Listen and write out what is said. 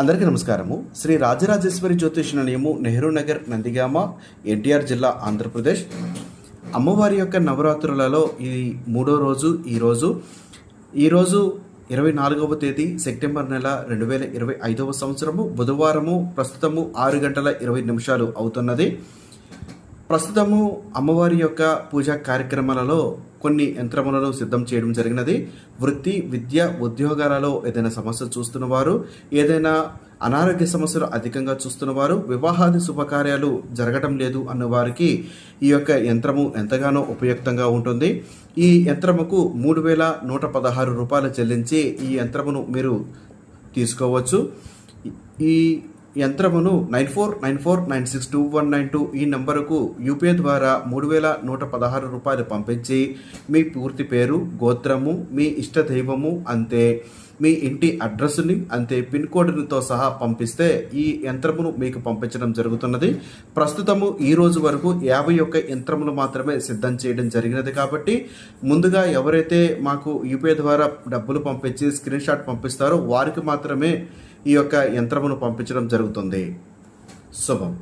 అందరికీ నమస్కారము. శ్రీ రాజరాజేశ్వరి జ్యోతిష్ నిలయము నెహ్రూ నగర్ నందిగామ ఎన్టీఆర్ జిల్లా ఆంధ్రప్రదేశ్. అమ్మవారి యొక్క నవరాత్రులలో ఇది మూడో రోజు ఈరోజు ఈరోజు ఇరవై నాలుగవ తేదీ సెప్టెంబర్ నెల రెండు వేల ఇరవై ఐదవ సంవత్సరము. బుధవారము ప్రస్తుతము ఆరు గంటల ఇరవై నిమిషాలు అవుతున్నది. ప్రస్తుతము అమ్మవారి యొక్క పూజా కార్యక్రమాలలో కొన్ని యంత్రములను సిద్ధం చేయడం జరిగినది. వృత్తి విద్య ఉద్యోగాలలో ఏదైనా సమస్య చూస్తున్నవారు ఏదైనా అనారోగ్య సమస్యలు అధికంగా చూస్తున్నవారు వివాహాది శుభకార్యాలు జరగటం లేదు అన్న వారికి ఈ యొక్క యంత్రము ఎంతగానో ఉపయుక్తంగా ఉంటుంది. ఈ యంత్రముకు మూడు వేల నూట పదహారు రూపాయలు చెల్లించి ఈ యంత్రమును మీరు తీసుకోవచ్చు. ఈ యంత్రమును nine four nine four nine six two one nine two ఈ నంబరుకు యూపీఐ ద్వారా మూడు వేల నూట పదహారు రూపాయలు పంపించి మీ పూర్తి పేరు గోత్రము మీ ఇష్ట దైవము అంతే. మీ ఇంటి అడ్రస్ని అంతే పిన్ కోడ్తో సహా పంపిస్తే ఈ యంత్రమును మీకు పంపించడం జరుగుతున్నది. ప్రస్తుతము ఈ రోజు వరకు యాభై ఒక్క యంత్రములు మాత్రమే సిద్ధం చేయడం జరిగినది కాబట్టి ముందుగా ఎవరైతే మాకు యూపీఐ ద్వారా డబ్బులు పంపించి స్క్రీన్ షాట్ పంపిస్తారో వారికి మాత్రమే ఈ యొక్క యంత్రమును పంపించడం జరుగుతుంది. శుభం.